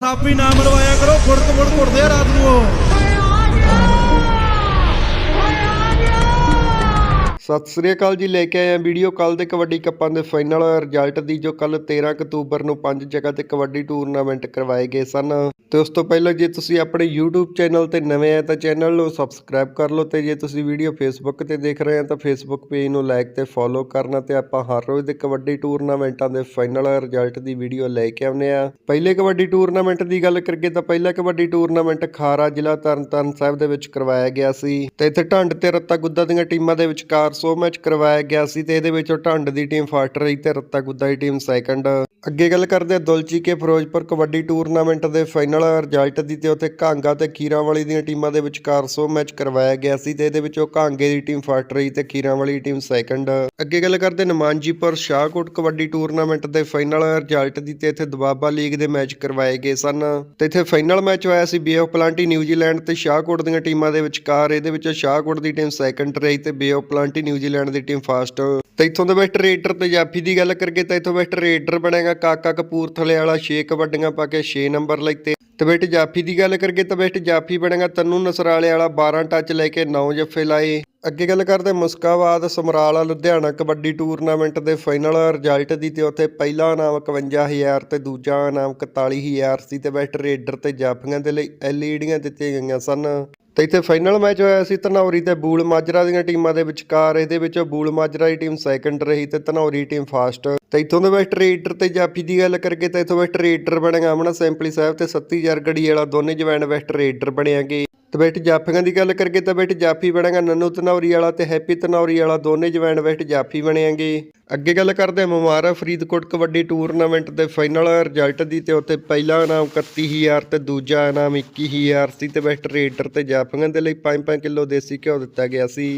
ਸਾਪੀ ਨਾ ਮਰਵਾਇਆ ਕਰੋ ਫੁੜਕ ਫੁੜ ਘੁੱਟਦੇ ਆ ਰਾਤ ਨੂੰ। ਉਹ ਸਤਿ ਸ੍ਰੀ ਅਕਾਲ ਜੀ, ਲੈ ਕੇ ਆਏ ਆ ਵੀਡੀਓ। ਕੱਲ ਦੇ ਕਬੱਡੀ ਕੱਪਾਂ ਦੇ ਫਾਈਨਲ ਰਿਜ਼ਲਟ ਦੀ ਜੋ ਕੱਲ 13 ਅਕਤੂਬਰ ਨੂੰ ਪੰਜ ਜਗ੍ਹਾ ਤੇ ਕਬੱਡੀ ਟੂਰਨਾਮੈਂਟ ਕਰਵਾਏ ਗਏ ਸਨ। ਤੇ ਉਸ ਤੋਂ ਪਹਿਲਾਂ ਜੇ ਤੁਸੀਂ ਆਪਣੇ YouTube ਚੈਨਲ ਤੇ ਨਵੇਂ ਆ ਤਾਂ ਚੈਨਲ ਨੂੰ ਸਬਸਕ੍ਰਾਈਬ ਕਰ ਲਓ ਤੇ ਜੇ ਤੁਸੀਂ ਵੀਡੀਓ Facebook ਤੇ ਦੇਖ ਰਹੇ ਆ ਤਾਂ Facebook ਪੇਜ ਨੂੰ ਲਾਈਕ ਤੇ ਫੋਲੋ ਕਰਨਾ ਤੇ ਆਪਾਂ ਹਰ ਰੋਜ਼ ਦੇ ਕਬੱਡੀ ਟੂਰਨਾਮੈਂਟਾਂ ਦੇ ਫਾਈਨਲ ਰਿਜ਼ਲਟ ਦੀ ਵੀਡੀਓ ਲੈ ਕੇ ਆਉਂਦੇ ਆ। ਪਹਿਲੇ ਕਬੱਡੀ ਟੂਰਨਾਮੈਂਟ ਦੀ ਗੱਲ ਕਰੀਏ ਤਾਂ ਪਹਿਲਾ ਕਬੱਡੀ ਟੂਰਨਾਮੈਂਟ ਖਾਰਾ ਜ਼ਿਲ੍ਹਾ ਤਰਨਤਾਰਨ ਸਾਹਿਬ ਦੇ ਵਿੱਚ ਕਰਵਾਇਆ ਗਿਆ ਸੀ। ਤੇ ਇੱਥੇ ਢੰਡ ਤੇ ਰੱਤਾ ਗੁੱਦਾ ਦੀਆਂ ਟੀਮਾਂ ਦੇ ਵਿਚਕਾਰ 100 ਮੈਚ ਕਰਵਾਇਆ ਗਿਆ ਸੀ ਤੇ ਇਹਦੇ ਵਿੱਚ ਢੰਡ ਦੀ ਟੀਮ ਫਸਟ ਰਹੀ ਤੇ ਰੱਤਾ ਗੁੱਦਾ ਦੀ ਟੀਮ ਸੈਕੰਡ ਅੱਗੇ ਗੱਲ ਕਰਦੇ ਆ ਦੁਲਚੀ ਕੇ ਫਿਰੋਜ਼ਪੁਰ ਕਬੱਡੀ ਟੂਰਨਾਮੈਂਟ ਦੇ ਫਾਈਨਲ ਰਿਜ਼ਲਟ ਦੀ ਤੇ ਉੱਥੇ ਕਾਂਗਾ ਤੇ ਖੀਰਾਵਾਲੀ ਦੀਆਂ ਟੀਮਾਂ ਦੇ ਵਿਚਕਾਰ 100 ਮੈਚ ਕਰਵਾਇਆ ਗਿਆ ਸੀ ਤੇ ਇਹਦੇ ਵਿੱਚੋਂ ਕਾਂਗੇ ਦੀ ਟੀਮ ਫਸਟ ਰਹੀ ਤੇ ਖੀਰਾਵਾਲੀ ਦੀ ਟੀਮ ਸੈਕੰਡ। ਅੱਗੇ ਗੱਲ ਕਰਦੇ ਨਮਾਂਜੀਪੁਰ ਸ਼ਾਹਕੋਟ ਕਬੱਡੀ ਟੂਰਨਾਮੈਂਟ ਦੇ ਫਾਈਨਲ ਰਿਜ਼ਲਟ ਦੀ ਤੇ ਇੱਥੇ ਦਬਾਬਾ ਲੀਗ ਦੇ ਮੈਚ ਕਰਵਾਏ ਗਏ ਸਨ। ਤੇ ਇੱਥੇ ਫਾਈਨਲ ਮੈਚ ਹੋਇਆ ਸੀ Bay of Plenty New Zealand ਤੇ ਸ਼ਾਹਕੋਟ ਦੀਆਂ ਟੀਮਾਂ ਦੇ ਵਿਚਕਾਰ, ਇਹਦੇ ਵਿੱਚੋਂ ਸ਼ਾਹਕੋਟ ਦੀ ਟੀਮ ਸੈਕੰਡ ਰਹੀ ਤੇ bay of plenty New Zealand the team first. ਤੇ ਇੱਥੋਂ ਦੇ ਬੈਸਟ ਰੇਡਰ ਤੇ ਜਾਫੀ ਦੀ ਗੱਲ ਕਰੀਏ ਤਾਂ ਇੱਥੋਂ ਬੈਸਟ ਰੇਡਰ ਬਣੇਗਾ ਕਾਕਾ ਕਪੂਰਥਲੇ ਵਾਲਾ 6 ਕਬੱਡੀਆਂ ਪਾ ਕੇ 6 ਨੰਬਰ ਲੈਤੇ ਤੇ ਬੈਸਟ ਜਾਫੀ ਦੀ ਗੱਲ ਕਰੀਏ ਤਾਂ ਬੈਸਟ ਜਾਫੀ ਬਣੇਗਾ ਤੰਨੂ ਨਸਰਾਲੇ ਵਾਲਾ 12 ਟੱਚ ਲੈ ਕੇ 9 ਜੱਫੇ ਲਾਏ। ਅੱਗੇ ਗੱਲ ਕਰਦੇ ਮੁਸਕਾਬਾਦ, ਸਮਰਾਲਾ, ਲੁਧਿਆਣਾ ਕਬੱਡੀ ਟੂਰਨਾਮੈਂਟ ਦੇ ਫਾਈਨਲ ਰਿਜ਼ਲਟ ਦੀ ਤੇ ਉੱਥੇ ਪਹਿਲਾ ਇਨਾਮ 51000 ਤੇ ਦੂਜਾ ਇਨਾਮ 41000 ਸੀ ਤੇ ਬੈਸਟ ਰੇਡਰ ਤੇ ਜਾਫੀਆਂ ਦੇ ਲਈ ਐਲਈਡੀਆਂ ਦਿੱਤੀਆਂ ਗਈਆਂ ਸਨ। ਤੇ ਇੱਥੇ ਫਾਈਨਲ ਮੈਚ ਹੋਇਆ ਸੀ ਧਨੌਰੀ ਤੇ ਬੂਲ ਮਾਜਰਾ ਦੀਆਂ ਟੀਮਾਂ ਦੇ ਵਿਚਕਾਰ। ਇਹਦੇ ਵਿੱਚ ਬੂਲ ਮਾਜਰਾ ਦੀ ਟੀਮ ਸੈਕੰਡ ਰਹੀ ਤੇ ਧਨੌਰੀ ਟੀਮ ਫਾਸਟ ਤੇ ਇੱਥੋਂ ਦੇ ਵੈਸਟ ਰੇਡਰ ਤੇ ਜਾਫੀ ਦੀ ਗੱਲ ਕਰਕੇ ਤਾਂ ਇੱਥੋਂ ਵੈਸਟ ਰੇਡਰ ਬਣੇਗਾ ਅਮਨਾ ਸੈਂਪਲੀ ਸਾਹਿਬ ਤੇ ਸੱਤੀ ਜਰਗੜੀ ਵਾਲਾ ਦੋਨੇ ਜਵੈਨ ਵੈਸਟ ਰੇਡਰ ਬਣਿਆਗੇ ਤੇ ਬੈਠ ਜਾਫੀਆਂ ਦੀ ਗੱਲ ਕਰਕੇ ਤਾਂ ਬੈਠ ਜਾਫੀ ਬਣੇਗਾ। ਨੰਨੂ ਤਨੌਰੀ ਵਾਲਾ ਤੇ ਹੈਪੀ ਧਨੌਰੀ ਵਾਲਾ ਦੋਨੇ ਜਵੈਨ ਬੈਠ ਜਾਫੀ ਬਣਿਆਗੇ ਅੱਗੇ ਗੱਲ ਕਰਦੇ ਹਾਂ ਮਮਾਰਾ ਫਰੀਦਕੋਟ ਕਬੱਡੀ ਟੂਰਨਾਮੈਂਟ ਦੇ ਫਾਈਨਲ ਰਿਜ਼ਲਟ ਦੀ ਤੇ ਉੱਥੇ ਪਹਿਲਾ ਇਨਾਮ 31000 ਤੇ ਦੂਜਾ ਇਨਾਮ 21000 ਸੀ ਤੇ ਬੈਸਟ ਰੇਡਰ ਤੇ ਜਾਫੀਆਂ ਦੇ ਲਈ 5-5 ਕਿਲੋ ਦੇਸੀ ਘਿਓ ਦਿੱਤਾ ਗਿਆ ਸੀ।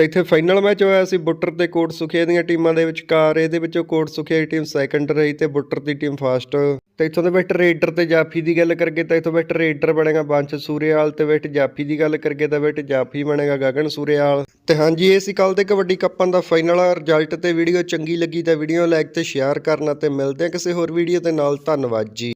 ਤੇ ਇੱਥੇ ਫਾਈਨਲ ਮੈਚ ਹੋਇਆ ਸੀ, ਬੁੱਟਰ ਤੇ ਕੋਟ ਸੁਖੇ ਦੀਆਂ ਟੀਮਾਂ ਦੇ ਵਿਚਕਾਰ ਇਹਦੇ ਵਿੱਚੋਂ ਕੋਟ ਸੁਖੇ ਦੀ ਟੀਮ ਸੈਕੰਡ ਰਹੀ ਤੇ ਬੁੱਟਰ ਦੀ ਟੀਮ ਫਸਟ ਤੇ ਇੱਥੋਂ ਦੇ ਵਿੱਚ ਰੇਡਰ ਤੇ ਜਾਫੀ ਦੀ ਗੱਲ ਕਰਕੇ ਤਾਂ ਇੱਥੋਂ ਬੈਟ ਰੇਡਰ ਬਣੇਗਾ ਬੰਚ ਸੂਰੇਵਾਲ ਤੇ ਬੈਟ ਜਾਫੀ ਦੀ ਗੱਲ ਕਰਕੇ ਤਾਂ ਬੈਟ ਜਾਫੀ ਬਣੇਗਾ ਗਗਨ ਸੂਰੇਵਾਲ ਤੇ ਹਾਂਜੀ, ਇਹ ਸੀ ਕੱਲ ਦੇ ਕਬੱਡੀ ਕੱਪਾਂ ਦਾ ਫਾਈਨਲ ਰਿਜ਼ਲਟ ਤੇ ਵੀਡੀਓ ਚੰਗੀ ਲੱਗੀ ਤਾਂ ਵੀਡੀਓ ਲਾਈਕ ਤੇ ਸ਼ੇਅਰ ਕਰਨਾ ਤੇ ਮਿਲਦੇ ਹਾਂ ਕਿਸੇ ਹੋਰ ਵੀਡੀਓ ਦੇ ਨਾਲ। ਧੰਨਵਾਦ ਜੀ।